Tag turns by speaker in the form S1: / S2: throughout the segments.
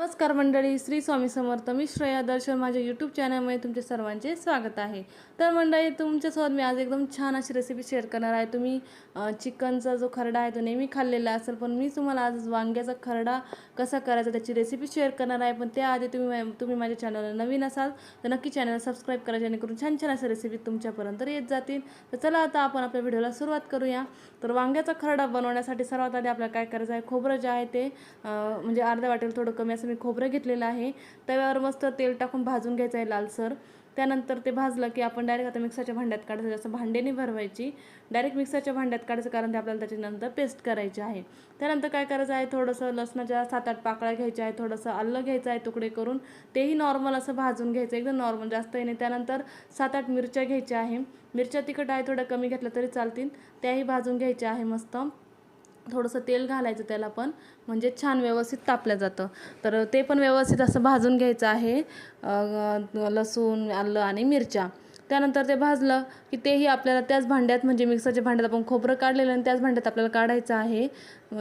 S1: नमस्कार मंडळी श्री स्वामी समर्थ. मी श्रेया दर्शन. माझ्या यूट्यूब चॅनलमध्ये तुमचे सर्वांचे स्वागत आहे. तर मंडळी तुमच्यासोबत मी आज एकदम छान अशी रेसिपी शेअर करणार आहे. तुम्ही चिकनचा जो खरडा आहे तो नेहमी खाल्लेला असेल पण मी तुम्हाला आज वांग्याचा खरडा कसा करायचा त्याची रेसिपी शेअर करणार आहे. पण त्याआधी तुम्ही तुम्ही माझ्या चॅनलला नवीन असाल तर नक्की चॅनलला सबस्क्राईब करा जेणेकरून छान छान अशा रेसिपी तुमच्यापर्यंत येत जातील. तर चला आता आपण आपल्या व्हिडिओला सुरुवात करूया. तर वांग्याचा खरडा बनवण्यासाठी सर्वात आधी आपल्याला काय करायचं आहे? खोबरं जे आहे ते म्हणजे अर्ध्या वाटेल थोडं कमी असं मी खोबरं घेतलेलं आहे. तव्यावर मस्त तेल टाकून भाजून घ्यायचं आहे लालसर. त्यानंतर ते भाजलं की आपण डायरेक्ट आता मिक्सरच्या भांड्यात काढायचं. जसं भांडेने भरवायची डायरेक्ट मिक्सरच्या भांड्यात काढायचं कारण ते आपल्याला त्याच्यानंतर पेस्ट करायची आहे. त्यानंतर काय करायचं आहे? थोडंसं लसणाच्या सात आठ पाकळ्या घ्यायच्या आहे थोडंसं आलं घ्यायचं आहे तुकडे करून. तेही नॉर्मल असं भाजून घ्यायचं. एकदम नॉर्मल जास्त येणे त्यानंतर सात आठ मिरच्या घ्यायच्या आहे. मिरच्या तिखट आहे थोडं कमी घेतलं तरी चालतील. त्याही भाजून घ्यायच्या आहे मस्त. थोडंसं तेल घालायचं त्याला पण म्हणजे छान व्यवस्थित तापलं जातं. तर ते पण व्यवस्थित असं भाजून घ्यायचं आहे लसूण आलं आणि मिरच्या. त्यानंतर ते भाजलं की तेही आपल्याला त्याच भांड्यात म्हणजे मिक्सरच्या भांड्यात आपण खोबरं काढलेलं आणि त्याच भांड्यात आपल्याला काढायचं आहे.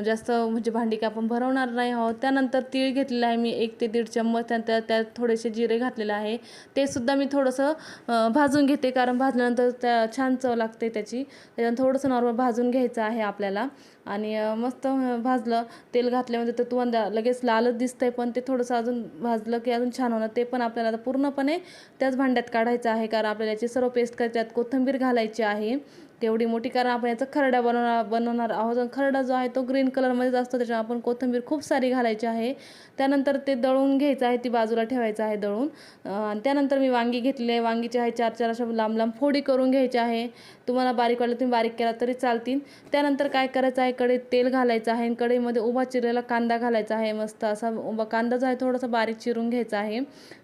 S1: जास्त म्हणजे भांडी काय आपण भरवणार नाही आहोत. त्यानंतर तीळ घेतलेलं आहे मी एक ते दीड चम्मच. त्या त्यात थोडेसे जिरे घातलेलं आहे. ते सुद्धा मी थोडंसं भाजून घेते कारण भाजल्यानंतर त्या छान चव लागते त्याची. त्याच्यानंतर थोडंसं नॉर्मल भाजून घ्यायचं आहे आपल्याला. आणि मस्त भाजलं. तेल घातल्यामध्ये तर तुम्हाला लगेच लालच दिसतंय पण ते थोडंसं अजून भाजलं की अजून छान होणार. ते पण आपल्याला पूर्णपणे त्याच भांड्यात काढायचं आहे कारण आपल्याला याची सर्व पेस्ट करायची त्यात कोथिंबीर घालायची आहे. तेवढी मोठी कारण आपण याचा खरडा बनवणार बनवणार आहोत. खरडा जो आहे तो ग्रीन कलरमध्येच असतो. त्याच्यामुळे आपण कोथिंबीर खूप सारी घालायची आहे. त्यानंतर ते दळून घ्यायचं आहे. ती बाजूला ठेवायचं आहे दळून. आणि त्यानंतर मी वांगी घेतली आहे. वांगीचे आहे चार चार अशा लांब लांब फोडी करून घ्यायची आहे. तुम्हाला बारीक वाटलं तुम्ही बारीक केला तरी चालतील. त्यानंतर काय करायचं आहे? कढईत तेल घालायचं आहे. आणि कढईमध्ये उभा चिरलेला कांदा घालायचा आहे. मस्त असा उभा कांदा जो आहे थोडासा बारीक चिरून घ्यायचा आहे.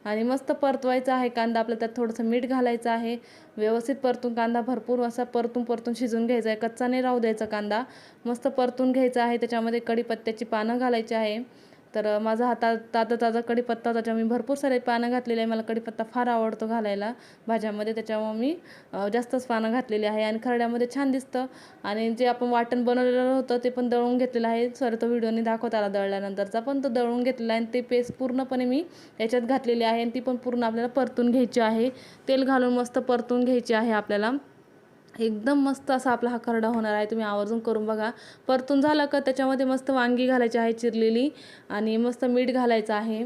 S1: आणि मस्त परतवायचा आहे कांदा. आपल्या त्यात थोडंसं मीठ घालायचं आहे. व्यवस्थित परतून कांदा भरपूर असा परतून परतून शिजून घ्यायचा आहे. कच्चा नाही राहू द्यायचा कांदा. मस्त परतून घ्यायचा आहे. त्याच्यामध्ये कढीपत्त्याची पानं घालायची आहे. तर माझा हाता ताजा ताजा कढीपत्ता त्याच्या त्याच्यामुळे मी भरपूर सारे पानं घातलेले आहे. मला कढीपत्ता फार आवडतो घालायला. भाज्यामध्ये त्याच्यामुळे मी जास्तच पानं घातलेली आहे. आणि खरड्यामध्ये छान दिसतं. आणि जे आपण वाटण बनवलेलं होतं ते पण दळून घेतलेलं आहे. सॉरी तो व्हिडिओने दाखवत आला दळल्यानंतरचा. पण तो दळून घेतलेला आहे. आणि ते पेस्ट पूर्णपणे मी याच्यात घातलेली आहे. आणि ती पण पूर्ण आपल्याला परतून घ्यायची आहे. तेल घालून मस्त परतून घ्यायची आहे आपल्याला. एकदम मस्त असा आपला हा करडा होणार आहे. तुम्ही आवर्जून करून बघा. परतून झालं का त्याच्यामध्ये मस्त वांगी घालायची आहे चिरलेली आणि मस्त मीठ घालायचं आहे.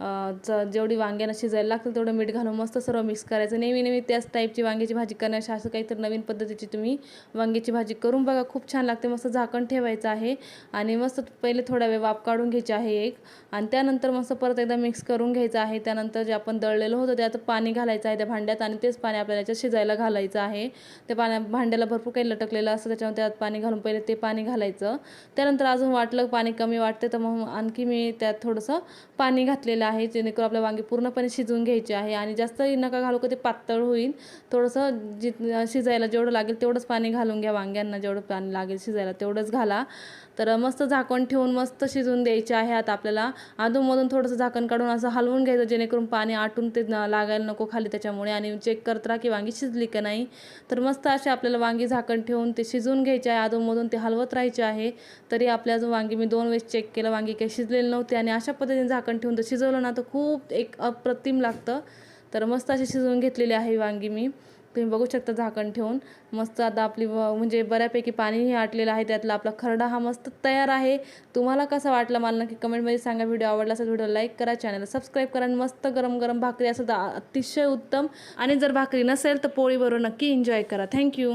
S1: ज जेवढी वांग्यांना शिजायला लागतील तेवढं मीठ घालून मस्त सर्व मिक्स करायचं. नेहमी नेहमी त्याच टाईपची वांग्याची भाजी करण्याची असं काहीतरी नवीन पद्धतीची तुम्ही वांग्याची भाजी करून बघा. खूप छान लागते. मस्त झाकण ठेवायचं आहे आणि मस्त पहिले थोडा वेळ वाफ काढून घ्यायची आहे एक. आणि त्यानंतर मस्त परत एकदा मिक्स करून घ्यायचं आहे. त्यानंतर जे आपण दळलेलं होतं त्यात पाणी घालायचं आहे त्या भांड्यात आणि तेच पाणी आपल्याला याच्यात शिजायला घालायचं आहे. त्या पाण्या भांड्याला भरपूर काही लटकलेलं असतं त्याच्यामुळे त्यात पाणी घालून पहिले ते पाणी घालायचं. त्यानंतर अजून वाटलं पाणी कमी वाटते तर मग आणखी मी त्यात थोडंसं पाणी घातलेलं आहे जेणेकरून आपल्या वांगी पूर्णपणे शिजवून घ्यायची आहे आणि जास्तही नका घालू का ते पातळ होईल. थोडंसं जि शिजायला जेवढं लागेल तेवढंच पाणी घालून घ्या वांग्यांना जेवढं पाणी लागेल शिजायला तेवढंच घाला. तर मस्त झाकण ठेवून मस्त शिजवून द्यायचे आहे आता आपल्याला. अधूनमधून थोडंसं झाकण काढून असं हलवून घ्यायचं जेणेकरून पाणी आटून ते लागायला नको खाली त्याच्यामुळे आणि चेक करत राहा की वांगी शिजली का नाही. तर मस्त असे आपल्याला वांगी झाकण ठेवून ते शिजवून घ्यायचे आहे. अधूनमधून ते हलवत राहायचे आहे. तरी आपल्या जो वांगी मी दोन वेळेस चेक केलं वांगी काही शिजलेली नव्हती आणि अशा पद्धतीने झाकण ठेवून तर शिजवलं ना तर खूप एक अप्रतिम लागतं. तर मस्त अशी शिजवून घेतलेली आहे वांगी मी. तुम्ही बघू शकता झाकण ठेवून. मस्त आता आपली म्हणजे बऱ्यापैकी पाणीही आटलेलं आहे त्यातला आपला खरडा हा मस्त तयार आहे. तुम्हाला कसं वाटलं मला नक्की कमेंटमध्ये सांगा. व्हिडिओ आवडला असेल व्हिडिओ लाईक करा चॅनलला सबस्क्राईब करा आणि मस्त गरम गरम भाकरी असं तर अतिशय उत्तम. आणि जर भाकरी नसेल तर पोळीबरोबर नक्की एन्जॉय करा. थँक्यू